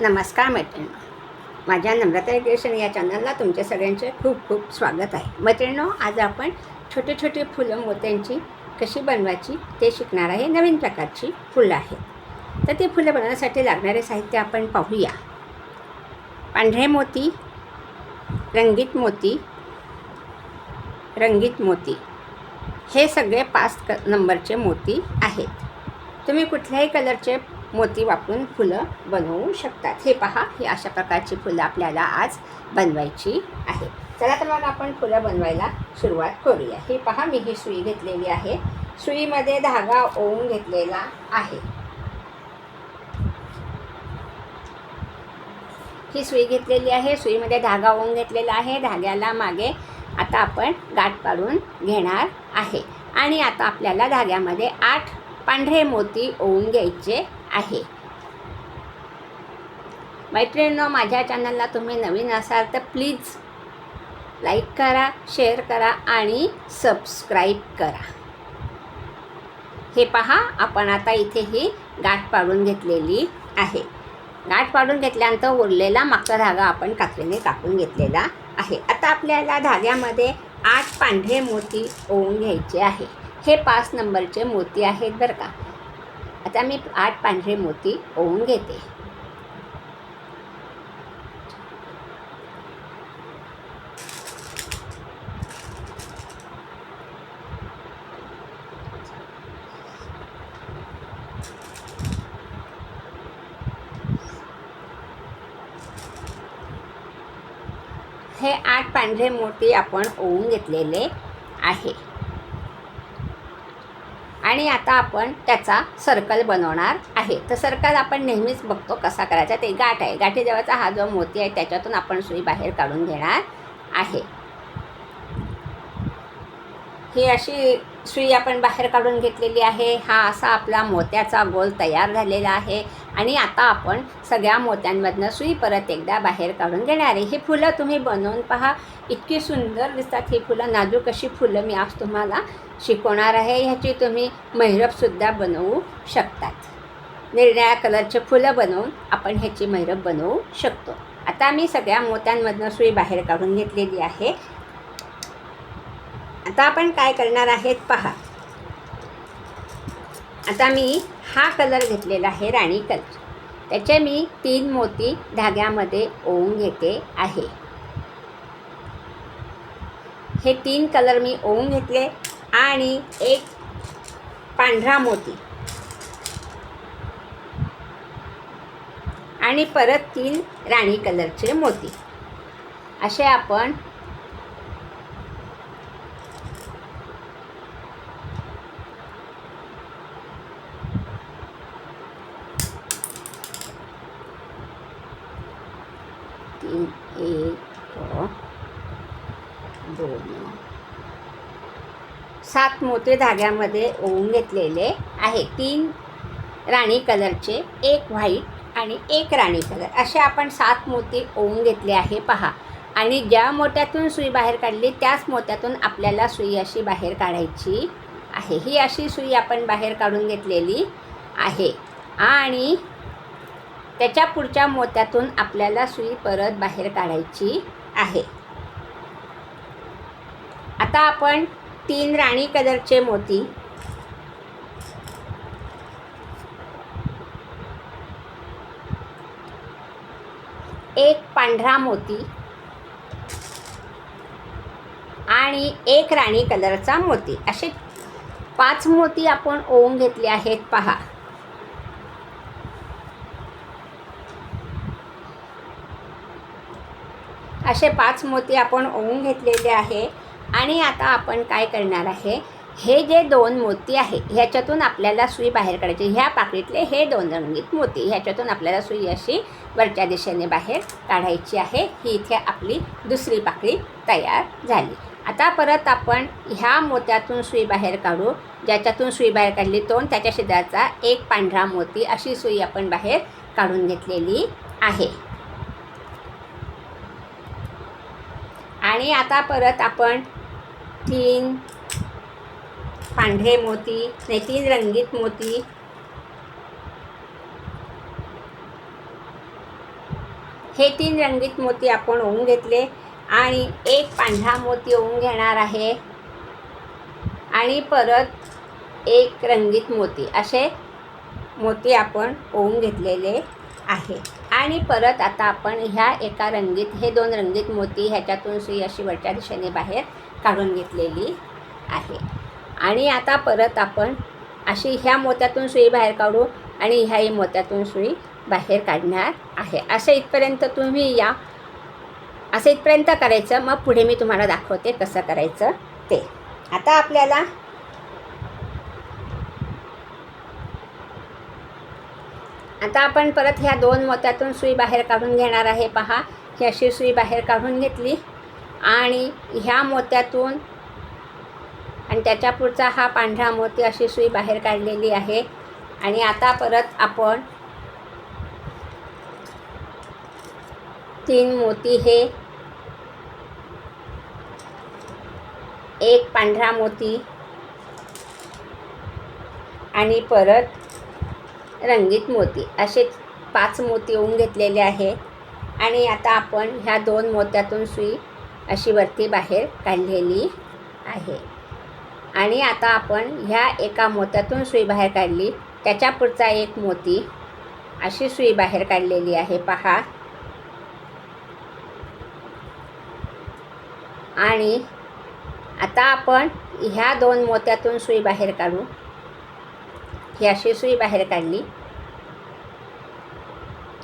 नमस्कार मैत्रिणी. माझ्या नम्रता एज्युकेशन या चॅनलला तुमच्या सगळ्यांचे खूप खूप स्वागत आहे. मैत्रिणीनो आज आपण छोटे छोटे फुलं मोत्यांची कशी बनवायची ते शिकणार आहे. नवीन प्रकारची फुलं आहेत. तर ती फुलं बनवण्यासाठी लागणारे साहित्य आपण पाहूया. पांढरे मोती रंगीत मोती रंगीत मोती. हे सगळे पाच क नंबरचे मोती आहेत. तुम्ही कुठल्याही कलरचे मोती वापरून फुलं बनवू शकतात. हे पहा ही अशा प्रकारची फुलं आपल्याला आज बनवायची आहे चला तर मग आपण फुलं बनवायला सुरुवात करूया. हे पहा मी ही सुई घेतलेली आहे. सुईमध्ये धागा ओवून घेतलेला आहे. ही सुई घेतलेली आहे. सुईमध्ये धागा ओवून घेतलेला आहे. धाग्याला मागे आता आपण गाठ पाडून घेणार आहे. आणि आता आपल्याला धाग्यामध्ये आठ पांढरे मोती ओवून घ्यायचे आहे. मैत्रिणींनो माझ्या चॅनलला तुम्ही नवीन असाल तर प्लीज लाईक करा शेअर करा आणि सबस्क्राईब करा. हे पहा आपण आता इथे ही गाठ पाडून घेतलेली आहे. गाठ पाडून घेतल्यानंतर उरलेला मागचा धागा आपण कात्रीने कापून घेतलेला आहे. आता आपल्याला धाग्यामध्ये आठ पांढरे मोती ओवून घ्यायचे आहे. हे पाच नंबरचे मोती आहेत बरं का. आता मी आठ पांढरे मोती ओवून घेते. हे आठ पांढरे मोती आपण ओवून घेतलेले आहे. आणि आता आपण त्याचा सर्कल बनवणार आहे. तर सर्कल आपण नेहमीच बघतो कसा करायचा ते गाठ आहे. गाठीजवळचा हा जो मोती आहे त्याच्यातून आपण सुई बाहेर काढून घेणार आहे. ही अशी सुई आपण बाहेर काढून घेतलेली आहे. हा असा आपला मोत्याचा गोल तयार झालेला आहे. आणि आता आपण सगळ्या मोत्यांमधनं सुई परत एकदा बाहेर काढून घेणार आहे. ही फुलं तुम्ही बनवून पहा. इतकी सुंदर दिसतात ही फुलं. नाजूक अशी फुलं मी आज तुम्हाला शिकवणार आहे. ह्याची तुम्ही मैरपसुद्धा बनवू शकतात. निरनिळ्या कलरचे फुलं बनवून आपण ह्याची मैरप बनवू शकतो. आता मी सगळ्या मोत्यांमधनं सुई बाहेर काढून घेतलेली आहे. आता आपण काय करणार आहेत पहा. आता मी हा कलर घेतलेला आहे राणी कलर. त्याचे मी तीन मोती धाग्यामध्ये ओवून घेते आहे. हे तीन कलर मी ओवून घेतले आणि एक पांढरा मोती. आणि परत तीन राणी कलरचे मोती. असे आपण तीन एक दोन सात धाग्यामध्ये ओवून घेतलेले आहे. तीन राणी कलरचे एक व्हाईट आणि एक राणी कलर. असे आपण सात मोती ओवून घेतले आहे पहा. आणि ज्या मोत्यातून सुई बाहेर काढली त्याच मोत्यातून आपल्याला सुई अशी बाहेर काढायची आहे. ही अशी सुई आपण बाहेर काढून घेतलेली आहे. आणि त्याच्या पुढच्या मोत्यातून आपल्याला सुई परत बाहेर काढायची आहे. आता आपण तीन राणी कलरचे मोती. एक पांढरा मोती आणि एक राणी कलरचा मोती. असे पाच मोती आपण ओवून घेतले आहेत पहा. असे पाच मोती आपण ओवून घेतलेले आहे. आणि आता आपण काय करणार आहे? हे जे दोन मोती आहे ह्याच्यातून आपल्याला सुई बाहेर काढायची. ह्या पाकळीतले हे दोन रंगीत मोती ह्याच्यातून आपल्याला सुई अशी वरच्या दिशेने बाहेर काढायची आहे. ही इथे आपली दुसरी पाकळी तयार झाली. आता परत आपण ह्या मोत्यातून सुई बाहेर काढू. ज्याच्यातून सुई बाहेर काढली दोन त्याच्या शिदाचा एक पांढरा मोती अशी सुई आपण बाहेर काढून घेतलेली आहे. आणि आता परत आपण तीन पांढरे मोती नाही तीन रंगीत मोती. हे तीन रंगीत मोती आपण ओवून घेतले आणि एक पांढरा मोती ओवून घेणार आहे. आणि परत एक रंगीत मोती असे मोती आपण ओवून घेतलेले आहे. आणि परत आता आपण ह्या एका रंगीत हे दोन रंगीत मोती ह्याच्यातून सुई अशी वरच्या दिशेने बाहेर काढून घेतलेली आहे. आणि आता परत आपण अशी ह्या मोत्यातून सुई बाहेर काढू आणि ह्याही मोत्यातून सुई बाहेर काढणार आहे. असं इथपर्यंत तुम्ही या. असं इथपर्यंत करायचं. मग पुढे मी तुम्हाला दाखवते कसं करायचं ते. आता आपल्याला आता आपण परत ह्या दोन मोत्यातून सुई बाहेर काढून घेणार आहे. पहा ही अशी सुई बाहेर काढून घेतली. आणि ह्या मोत्यातून आणि त्याच्या पुढचा हा पांढरा मोती अशी सुई बाहेर काढलेली आहे. आणि आता परत आपण तीन मोती हे एक पांढरा मोती आणि परत रंगीत मोती असे पाच मोती होऊन घेतलेले आहे आणि आता आपण ह्या दोन मोत्यातून सुई अशी वरती बाहेर काढलेली आहे. आणि आता आपण ह्या एका मोत्यातून सुई बाहेर काढली. त्याच्या पुढचा एक मोती अशी सुई बाहेर काढलेली आहे. पहा. आणि आता आपण ह्या दोन मोत्यातून सुई बाहेर काढू. ही अशी सुई बाहेर काढली.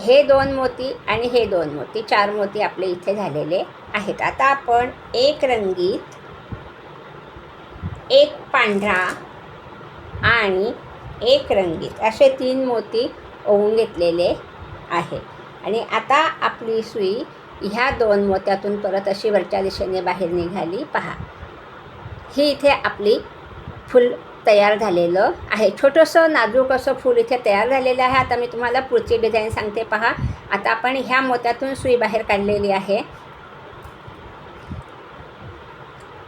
हे दोन मोती आणि हे दोन मोती चार मोती आपले इथे झालेले. आहेत. आता आपण एक रंगीत एक पांढरा आणि एक रंगीत असे तीन मोती ओवून घेतलेले आहे आणि आता आपली सुई ह्या दोन मोत्यातून परत अशी वरच्या दिशेने बाहेर निघाली. पहा. ही इथे आपली फुल तयार झालेलं आहे. छोटंसं नाजूक असं फूल इथे तयार झालेलं आहे. आता मी तुम्हाला पुढची डिझाईन सांगते. पहा. आता आपण ह्या मोत्यातून सुई बाहेर काढलेली आहे.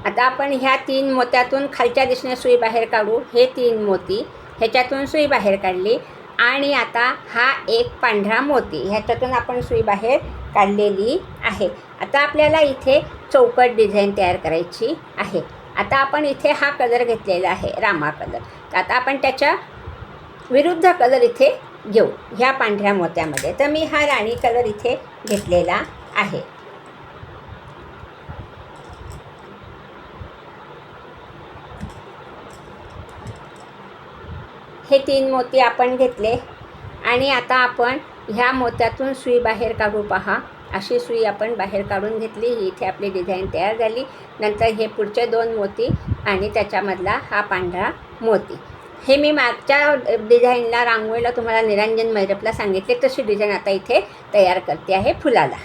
आता आपण ह्या तीन मोत्यातून खालच्या दिशेने सुई बाहेर काढू. हे तीन मोती ह्याच्यातून सुई बाहेर काढली. आणि आता हा एक पांढरा मोती ह्याच्यातून आपण सुई बाहेर काढलेली आहे. आता आपल्याला इथे चौकट डिझाईन तयार करायची आहे. आता आपण इथे हा कलर घेतलेला आहे रामा कलर. तर आता आपण त्याच्या विरुद्ध कलर इथे घेऊ ह्या पांढऱ्या मोत्यामध्ये. तर मी हा राणी कलर इथे घेतलेला आहे. हे तीन मोती आपण घेतले. आणि आता आपण ह्या मोत्यातून सुई बाहेर काढू पहा. अशी सुई आपण बाहेर काढून घेतली. ही इथे आपली डिझाईन तयार झाली. नंतर हे पुढचे दोन मोती आणि त्याच्यामधला हा पांढरा मोती. हे मी मागच्या डिझाईनला रांगोळीला तुम्हाला निरंजन मैरपला सांगितले. तशी डिझाईन आता इथे तयार करते आहे फुलाला.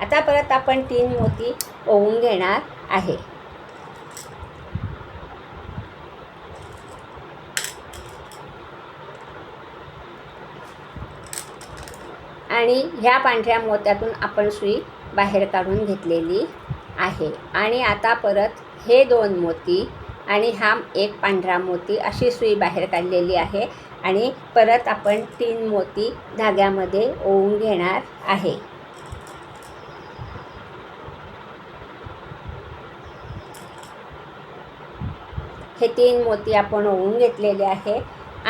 आता परत आपण तीन मोती ओवून घेणार आहे. आणि ह्या पांढऱ्या मोत्यातून आपण सुई बाहेर काढून घेतलेली आहे. आणि आता परत हे दोन मोती आणि हा एक पांढरा मोती अशी सुई बाहेर काढलेली आहे. आणि परत आपण तीन मोती धाग्यामध्ये ओवून घेणार आहे. हे तीन मोती आपण ओवून घेतलेले आहे.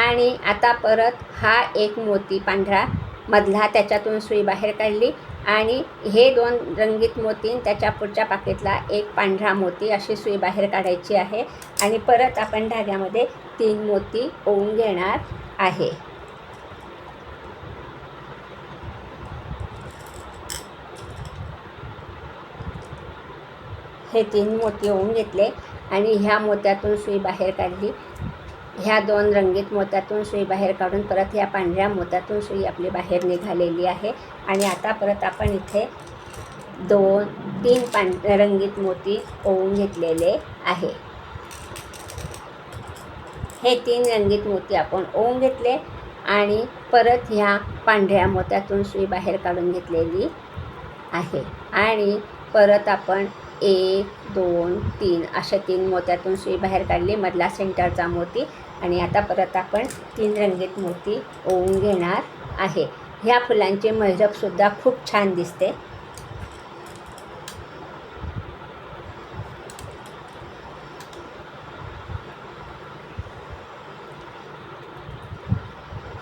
आणि आता परत हा एक मोती पांढरा मधला त्याच्यातून सुई बाहेर काढली आणि हे दोन रंगीत मोती त्याच्या पुढच्या पाकिटला एक पांढरा मोती अशी सुई बाहेर काढायची आहे आणि परत आपण धाग्यामध्ये तीन मोती ओवून घेणार आहे. हे तीन मोती ओवून घेतले आणि ह्या मोत्यातून सुई बाहेर काढली. ह्या दोन रंगीत मोत्यातून सुई बाहेर काढून परत ह्या पांढऱ्या मोत्यातून सुई आपली बाहेर निघालेली आहे. आणि आता परत आपण इथे दोन तीन पां रंगीत मोती ओवून घेतलेले आहे. हे तीन रंगीत मोती आपण ओवून घेतले आणि परत ह्या पांढऱ्या मोत्यातून सुई बाहेर काढून घेतलेली आहे. आणि परत आपण एक दोन तीन अशा तीन मोत्यातून सुई बाहेर काढली. मधला सेंटरचा मोती आणि आता परत आपण तीन रंगीत मोती ओवून घेणार आहे. ह्या फुलांची मैरपसुद्धा खूप छान दिसते.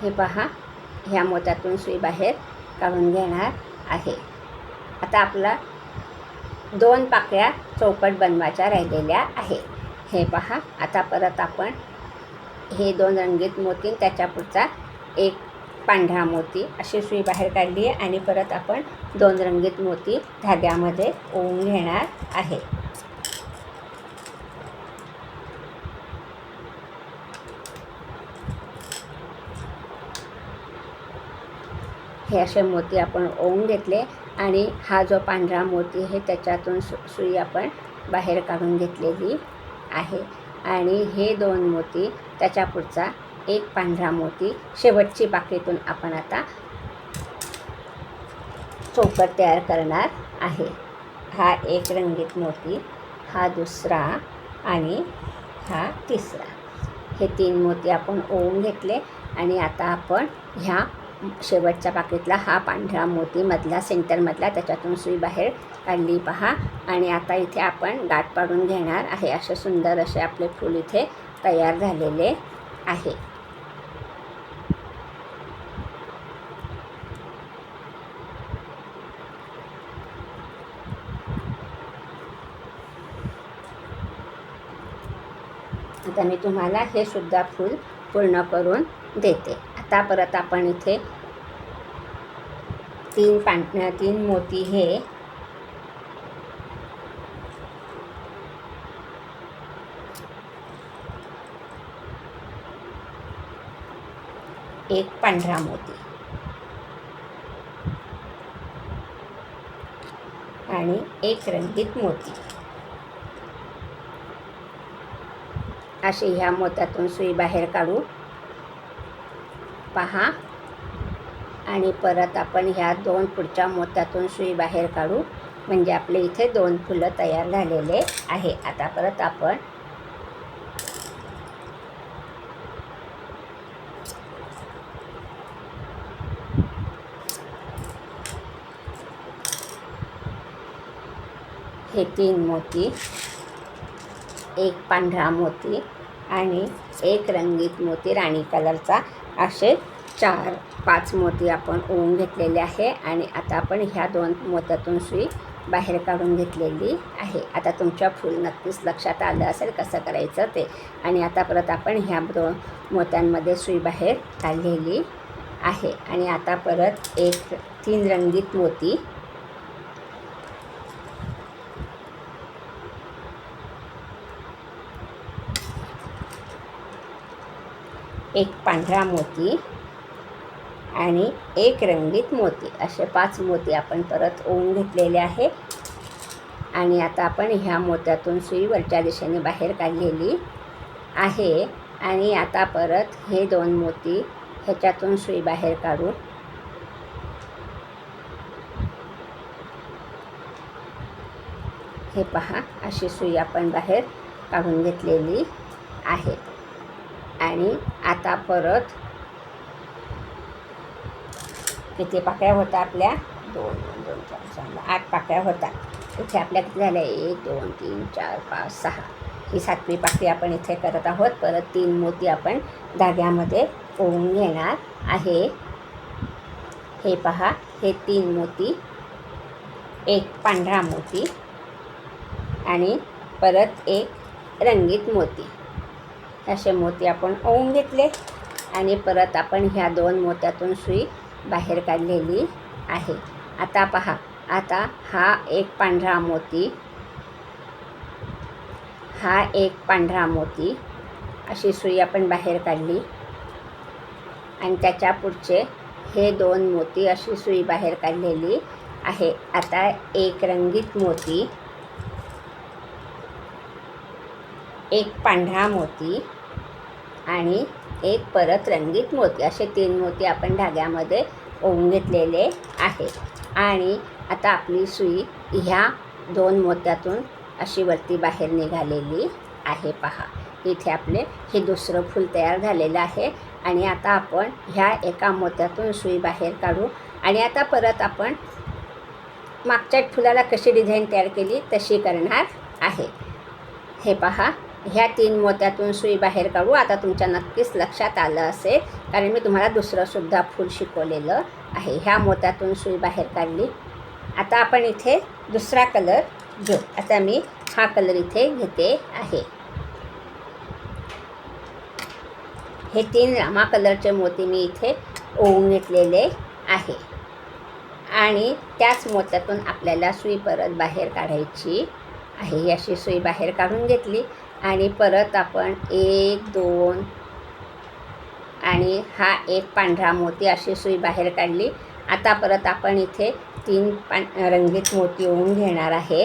हे पहा ह्या मोत्यातून सुई बाहेर काढून घेणार आहे. आता आपला दोन पाकळ्या चौकट बनवायच्या राहिलेल्या आहे. हे पहा आता परत आपण हे दोन रंगीत मोती आणि त्याच्या पुढचा एक पांढरा मोती. अशी सुई बाहेर काढली आहे आणि परत आपण दोन रंगीत मोती धाग्यामध्ये ओवून घेणार आहे. हे असे मोती आपण ओवून घेतले आणि हा जो पांढरा मोती आहे त्याच्यातून सु सुई आपण बाहेर काढून घेतलेली आहे. आणि हे दोन मोती त्याच्या पुढचा एक पांढरा मोती शेवटची बाकीतून आपण आता चौकट तयार करणार आहे. हा एक रंगीत मोती हा दुसरा आणि हा तिसरा. हे तीन मोती आपण ओवून घेतले आणि आता आपण ह्या शेवटच्या पाकिटला हा पांढरा मोती मधला सेंटरमधला त्याच्यातून सुई बाहेर काढली पहा. आणि आता इथे आपण गाठ पाडून घेणार आहे. असे सुंदर असे आपले फूल इथे तयार झालेले आहे. आता मी तुम्हाला हे सुद्धा फूल पूर्ण करून देते. आता परत आपण इथे तीन पान तीन मोती हे एक पांढरा मोती. आणि एक रंगीत मोती. असे ह्या मोत्यातून सुई बाहेर काढू. पहा. आणि परत आपण ह्या दोन पुढच्या मोत्यातून सुई बाहेर काढू. म्हणजे आपले इथे दोन फुलं तयार झालेले आहे. आता परत आपण हे तीन मोती एक पांढरा मोती आणि एक रंगीत मोती राणी कलरचा. असे चार पाच मोती आपण ओवून घेतलेले आहे आणि आता आपण ह्या दोन मोत्यातून सुई बाहेर काढून घेतलेली आहे. आता तुमच्या फूल नक्कीच लक्षात आलं असेल कसं करायचं ते. आणि आता परत आपण ह्या दोन मोत्यांमध्ये सुई बाहेर काढलेली आहे. आणि आता परत एक तीन रंगीत मोती एक पांढरा मोती आणि एक रंगीत मोती. असे पाच मोती आपण परत ओवून घेतलेले आहे. आणि आता आपण ह्या मोत्यातून सुई वरच्या दिशेने बाहेर काढलेली आहे. आणि आता परत हे दोन मोती ह्याच्यातून सुई बाहेर काढू हे पहा अशी सुई आपण बाहेर काढून घेतलेली आहे. आणि आता परत किती पाकळ्या होत्या आपल्या? दोन दोन दोन चार चार आठ पाकळ्या होत्या. इथे आपल्या किती झाल्या? एक दोन तीन चार पाच सहा. ही सातवी पाकळी आपण इथे करत आहोत. परत तीन मोती आपण धाग्यामध्ये ओवून घेणार आहे. हे पहा हे तीन मोती एक पांढरा मोती आणि परत एक रंगीत मोती. असे मोती आपण ओवून घेतले आणि परत आपण ह्या दोन मोत्यातून सुई बाहेर काढलेली आहे. आता पहा आता हा एक पांढरा मोती हा एक पांढरा मोती. अशी सुई आपण बाहेर काढली. आणि त्याच्या पुढचे हे दोन मोती अशी सुई बाहेर काढलेली आहे. आता एक रंगीत मोती एक पांढरा मोती आणि एक परत रंगीत मोती. असे तीन मोती आपण धाग्यामध्ये ओवून घेतलेले आहे आणि आता आपली सुई ह्या दोन मोत्यातून अशी वरती बाहेर निघालेली आहे. पहा इथे आपले हे दुसरं फूल तयार झालेलं आहे. आणि आता आपण ह्या एका मोत्यातून सुई बाहेर काढू. आणि आता परत आपण मागच्या फुलाला कशी डिझाईन तयार केली तशी करणार आहे. हे पहा ह्या तीन मोत्यातून सुई बाहेर काढू. आता तुमच्या नक्कीच लक्षात आलं असेल कारण मी तुम्हाला दुसरंसुद्धा फूल शिकवलेलं आहे. ह्या मोत्यातून सुई बाहेर काढली. आता आपण इथे दुसरा कलर घेऊ. आता मी हा कलर इथे घेते आहे. हे तीन रामा कलरचे मोती मी इथे ओवून घेतलेले आहे. आणि त्याच मोत्यातून आपल्याला सुई परत बाहेर काढायची आहे. अशी सुई बाहेर काढून घेतली. आणि परत आपण एक दोन आणि हा एक पांढरा मोती अशी सुई बाहेर काढली. आता परत आपण इथे तीन पां रंगीत मोती ओवून घेणार आहे.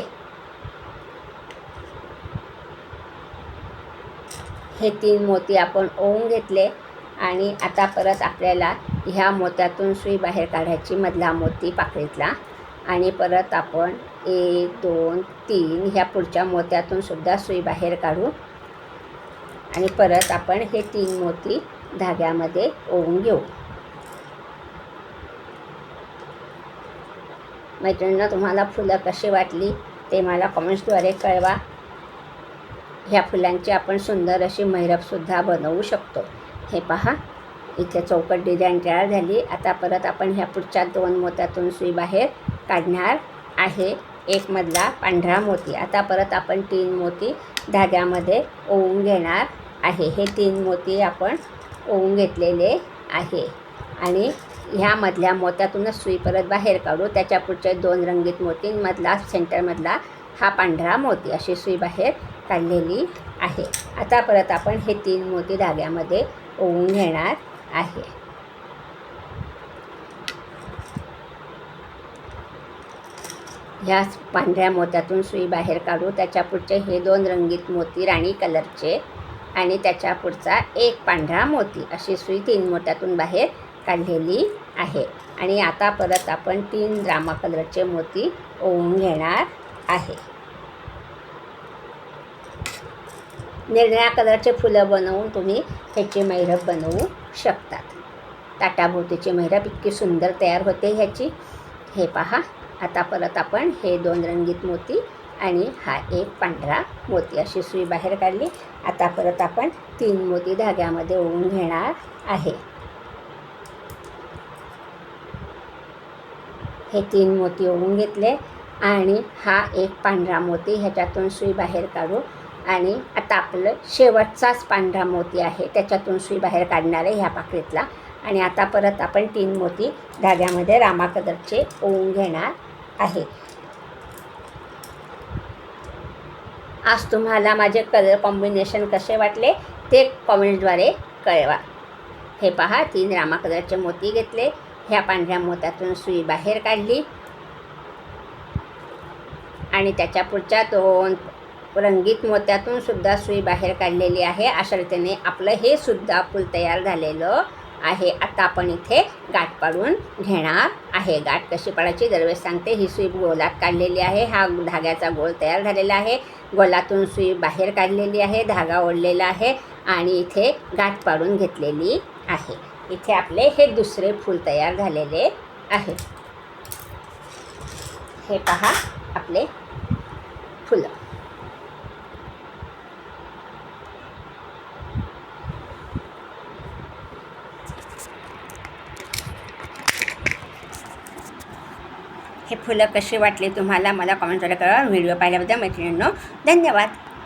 हे तीन मोती आपण ओवून घेतले आणि आता परत आपल्याला ह्या मोत्यातून सुई बाहेर काढायची मधला मोती पाकळीतला आणि परत आपण एक दोन तीन ह्या पुढच्या मोत्यातून सुद्धा सुई बाहेर काढू. आणि परत आपण हे तीन मोती धाग्यामध्ये ओवून घेऊ. मैत्रिणींना तुम्हाला फुलं कशी वाटली ते मला कॉमेंट्सद्वारे कळवा. ह्या फुलांची आपण सुंदर अशी मैरपसुद्धा बनवू शकतो. हे पहा इथे चौकट डिझाईन तयार झाली. आता परत आपण ह्या पुढच्या दोन मोत्यातून सुई बाहेर काढणार आहे. एक मधला पांढरा मोती. आता परत आपण तीन मोती धाग्यामध्ये ओवून घेणार आहे. हे तीन मोती आपण ओवून घेतलेले आहे. आणि ह्यामधल्या मोत्यातूनच सुई परत बाहेर काढू. त्याच्या पुढच्या दोन रंगीत मोतींमधला सेंटरमधला हा पांढरा मोती. अशी सुई बाहेर काढलेली आहे. आता परत आपण हे तीन मोती धाग्यामध्ये ओवून घेणार आहे. ह्याच पांढऱ्या मोत्यातून सुई बाहेर काढू. त्याच्या पुढचे हे दोन रंगीत मोती राणी कलरचे आणि त्याच्या पुढचा एक पांढरा मोती. अशी सुई तीन मोत्यातून बाहेर काढलेली आहे. आणि आता परत आपण तीन रामा कलरचे मोती ओवून घेणार आहे. निरण्या कलरचे फुलं बनवून तुम्ही ह्याची मैरप बनवू शकतात. ताटाभोवतीची मैरप इतकी सुंदर तयार होते ह्याची. हे पहा. आता परत आपण हे दोन रंगीत मोती आणि हा एक पांढरा मोती अशी सुई बाहेर काढली. आता परत आपण तीन मोती धाग्यामध्ये ओवून घेणार आहे. हे तीन मोती ओवून घेतले आणि हा एक पांढरा मोती ह्याच्यातून सुई बाहेर काढू. आणि आता आपलं शेवटचाच पांढरा मोती आहे त्याच्यातून सुई बाहेर काढणार आहे ह्या पाकळीतला आणि आता परत आपण तीन मोती धाग्यामध्ये रामाकदरचे ओवून घेणार. आहे. आज तुम्हाला माझे कलर कॉम्बिनेशन कसे वाटले ते कॉमेंट्सद्वारे कळवा. हे पहा तीन रामा कलरचे मोती घेतले. ह्या पांढऱ्या मोत्यातून सुई बाहेर काढली. आणि त्याच्या पुढच्या दोन रंगीत मोत्यातून सुद्धा सुई बाहेर काढलेली आहे. अशा रीतीने आपलं हे सुद्धा फूल तयार झालेलं आहे. आता आपण इथे गाठ पाडून घेणार आहे. गाठ कशी पाडायची? दरवेळेस सांगते ही सुई गोलात काढलेली आहे. हा धाग्याचा गोल तयार झालेला आहे. गोलातून सुई बाहेर काढलेली आहे. धागा ओढलेला आहे आणि इथे गाठ पाडून घेतलेली आहे. इथे आपले हे दुसरे फूल तयार झालेले आहे. हे पहा आपले फुलं. हे फुलं कशी वाटली तुम्हाला मला कमेंट करा व्हिडिओ पाहिल्याबद्दल मैत्रिणींनो धन्यवाद.